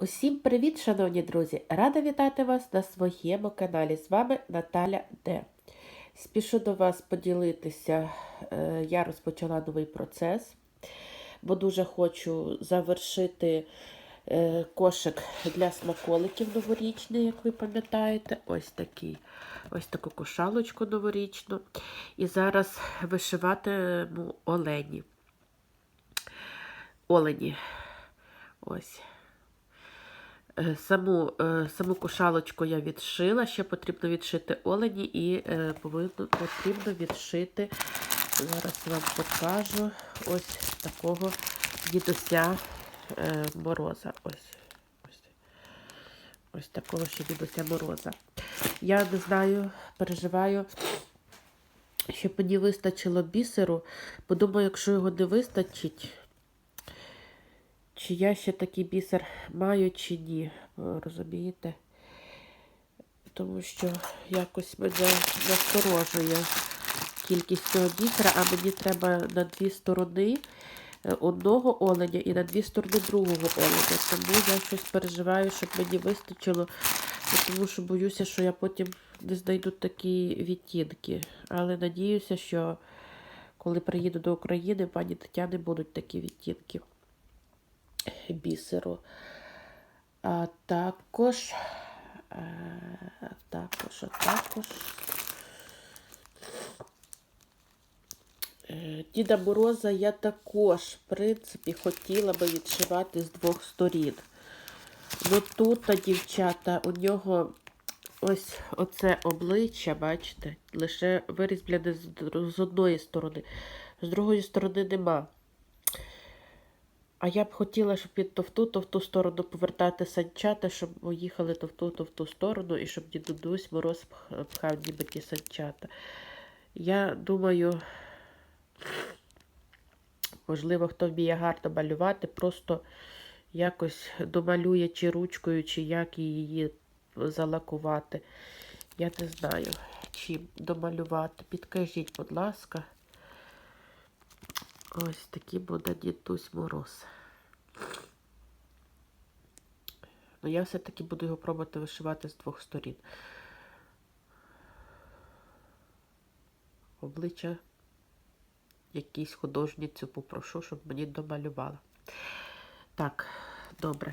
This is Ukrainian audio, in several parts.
Усім привіт, шановні друзі! Рада вітати вас на своєму каналі. З вами Наталя Д. Спішу до вас поділитися. е, Я розпочала новий процес, бо дуже хочу завершити е, кошик для смаколиків новорічний, як ви пам'ятаєте. Ось такий. Ось таку кошалочку новорічну. І зараз вишиватиму олені. Олені. Ось. Е, Саму, е, саму кошалочку я відшила, ще потрібно відшити олені і е, повинно, потрібно відшити, зараз вам покажу, ось такого дідуся мороза. Ось, ось, ось такого ще дідуся мороза. Я не знаю, переживаю, щоб мені вистачило бісеру, бо думаю, якщо його не вистачить, чи я ще такий бісер маю, чи ні, розумієте? Тому що якось мене насторожує кількість цього бісера, а мені треба на дві сторони е, одного оленя і на дві сторони другого оленя. Тому я щось переживаю, щоб мені вистачило, тому що боюся, що я потім не знайду такі відтінки. Але надіюся, що коли приїду до України, пані Тетяни будуть такі відтінки бісеру. А також, е, також, а також. е, Діда Мороза я також, в принципі, хотіла би відшивати з двох сторін. Ну тут, дівчата, у нього ось оце обличчя, бачите, лише вирізблене з одної сторони, з другої сторони нема. А я б хотіла, щоб він то в ту, то в ту сторону повертати санчата, щоб поїхали то в ту, то в ту сторону, і щоб дідусь мороз пхав ніби ті санчата. Я думаю, можливо, хто вміє гарно малювати, просто якось домалює чи ручкою, чи як її залакувати. Я не знаю, чим домалювати. Підкажіть, будь ласка. Ось такий буде дідусь мороз. Ну, я все-таки буду його пробувати вишивати з двох сторін. Обличчя якийсь художницю попрошу, щоб мені домалювала. Так, добре.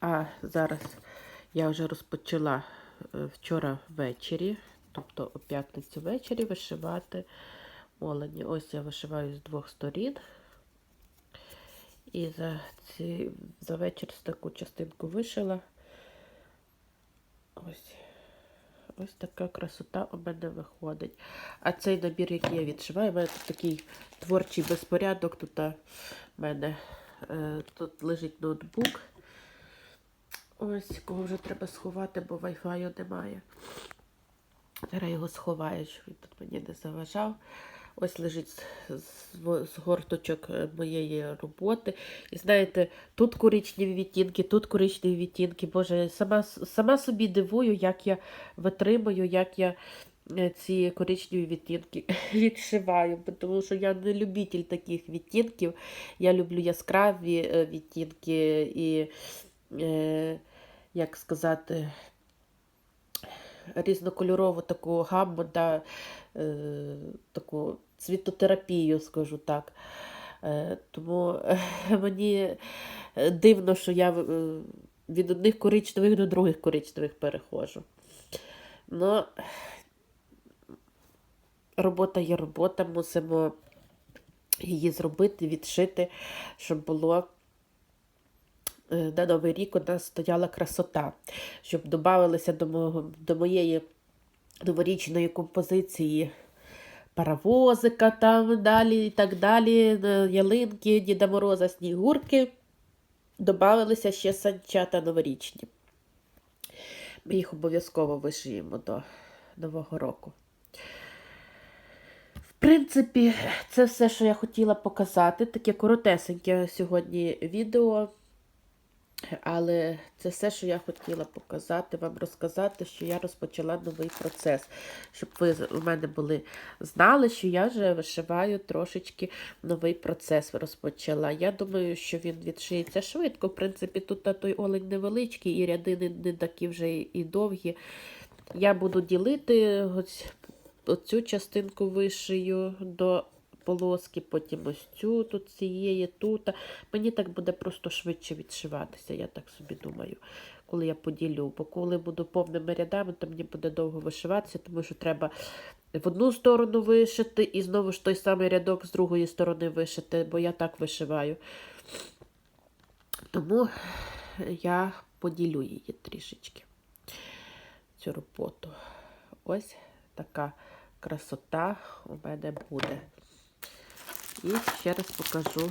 А зараз я вже розпочала е, вчора ввечері, тобто о п'ятницю ввечері вишивати олені. Ось я вишиваю з двох сторін. І за, ці, за вечір таку частинку вишила. Ось. Ось така красота у мене виходить. А цей набір, який я відшиваю, у мене тут такий творчий безпорядок. Тут у мене е, тут лежить ноутбук. Ось, якого вже треба сховати, бо Wi-Fi немає. Зараз його сховаю, щоб він тут мені не заважав. Ось лежить з, горточок е, моєї роботи. І знаєте, тут коричневі відтінки, тут коричневі відтінки. Боже, сама, сама собі дивую, як я витримую, як я е, ці коричневі відтінки відшиваю. Тому що я не любитель таких відтінків. Я люблю яскраві е, відтінки і, е, як сказати, різнокольорову таку гамму, да, е, таку цвітотерапію, скажу так. Е, тому е, мені дивно, що я е, від одних коричневих до других коричневих переходжу. Ну, робота є робота, мусимо її зробити, відшити, щоб було е, на Новий рік у нас стояла красота, щоб додавалися до, до моєї новорічної композиції паровозика там далі і так далі, ялинки, Діда Мороза, Снігурки. Добавилися ще санчата новорічні. Ми їх обов'язково вишиємо до Нового року. В принципі, це все, що я хотіла показати. Таке коротесеньке сьогодні відео. Але це все, що я хотіла показати, вам розказати, що я розпочала новий процес. Щоб ви у мене були знали, що я вже вишиваю трошечки новий процес розпочала. Я думаю, що він відшиється швидко. В принципі, тут та той олень невеличкий, і ряди не, такі вже і довгі. Я буду ділити ось оцю частинку вишию до полоски, потім ось цю тут цієї, тут. Мені так буде просто швидше відшиватися, я так собі думаю, коли я поділю. Бо коли буду повними рядами, то мені буде довго вишиватися, тому що треба в одну сторону вишити і знову ж той самий рядок з другої сторони вишити, бо я так вишиваю. Тому я поділю її трішечки, цю роботу. Ось така красота у мене буде. І ще раз покажу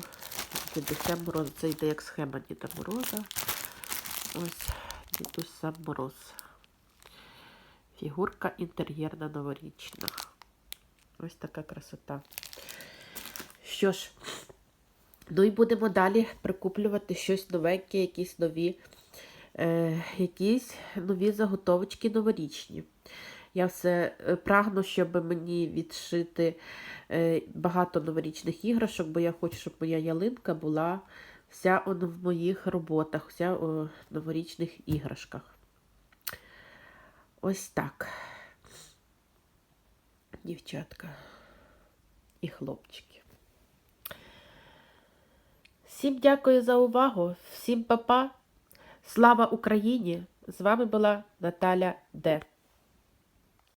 дідуся Мороз. Це йде як схема Діда Мороза. Ось дідусь сам Мороз. Фігурка інтер'єрна новорічна. Ось така красота. Що ж, ну і будемо далі прикуплювати щось новеньке, якісь нові, е, якісь нові заготовочки новорічні. Я все е, прагну, щоб мені відшити е, багато новорічних іграшок, бо я хочу, щоб моя ялинка була вся в моїх роботах, вся у новорічних іграшках. Ось так. Дівчатка і хлопчики. Всім дякую за увагу, всім па-па. Слава Україні! З вами була Наталя Д.